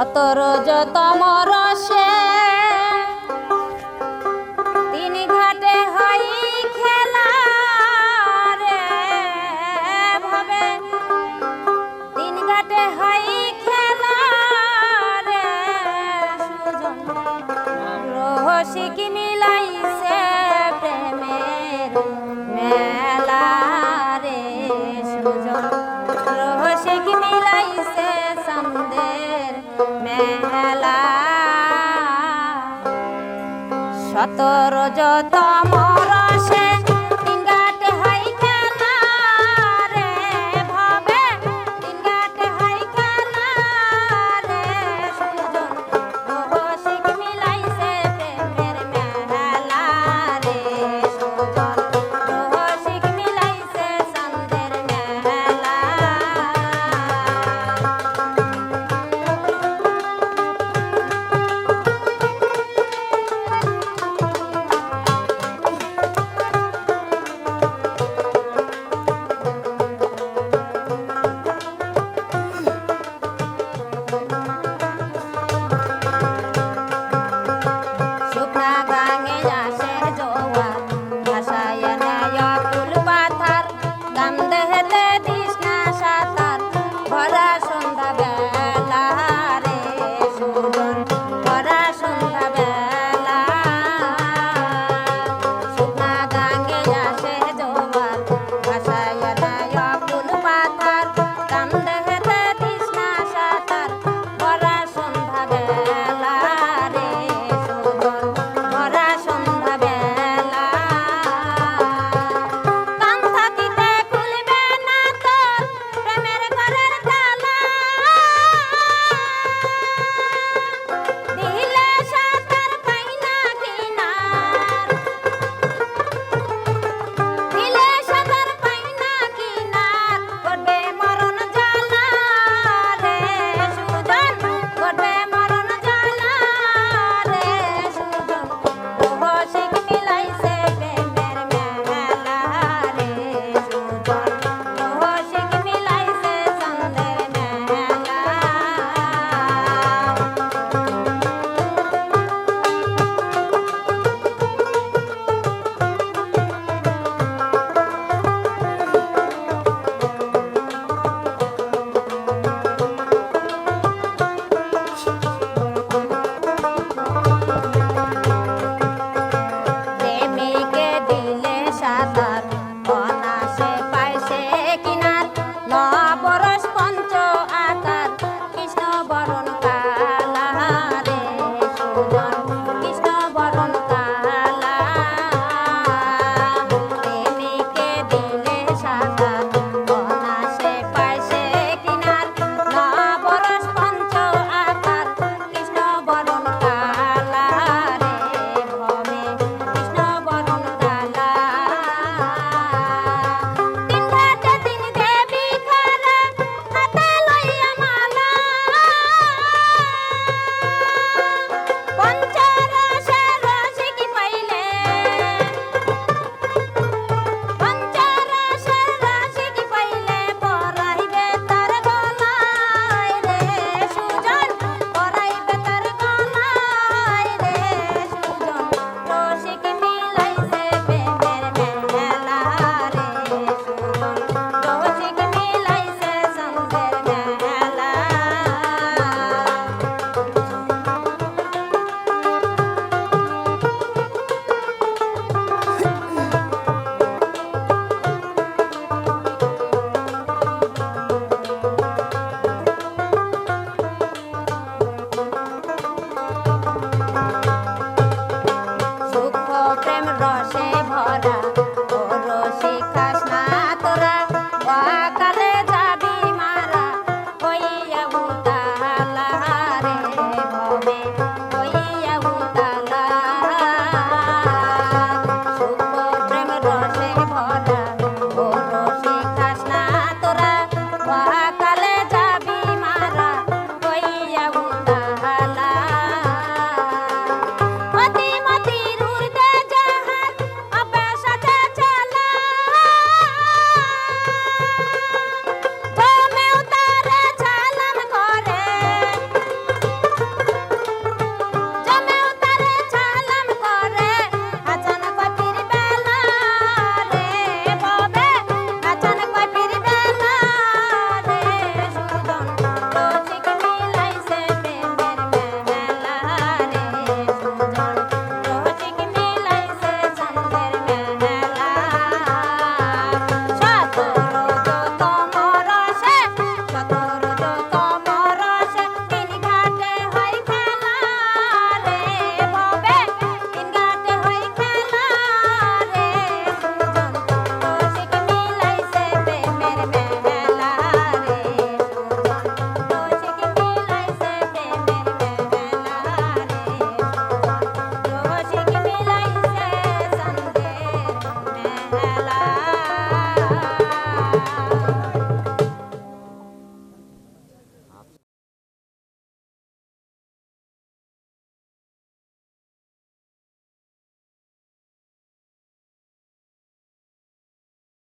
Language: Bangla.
অতরজতম রসে তিন ঘাটে হই খেলা রে ভাবে। তিন ঘাটে হই খেলা রে সুজন রহসিক সতর যত মরসে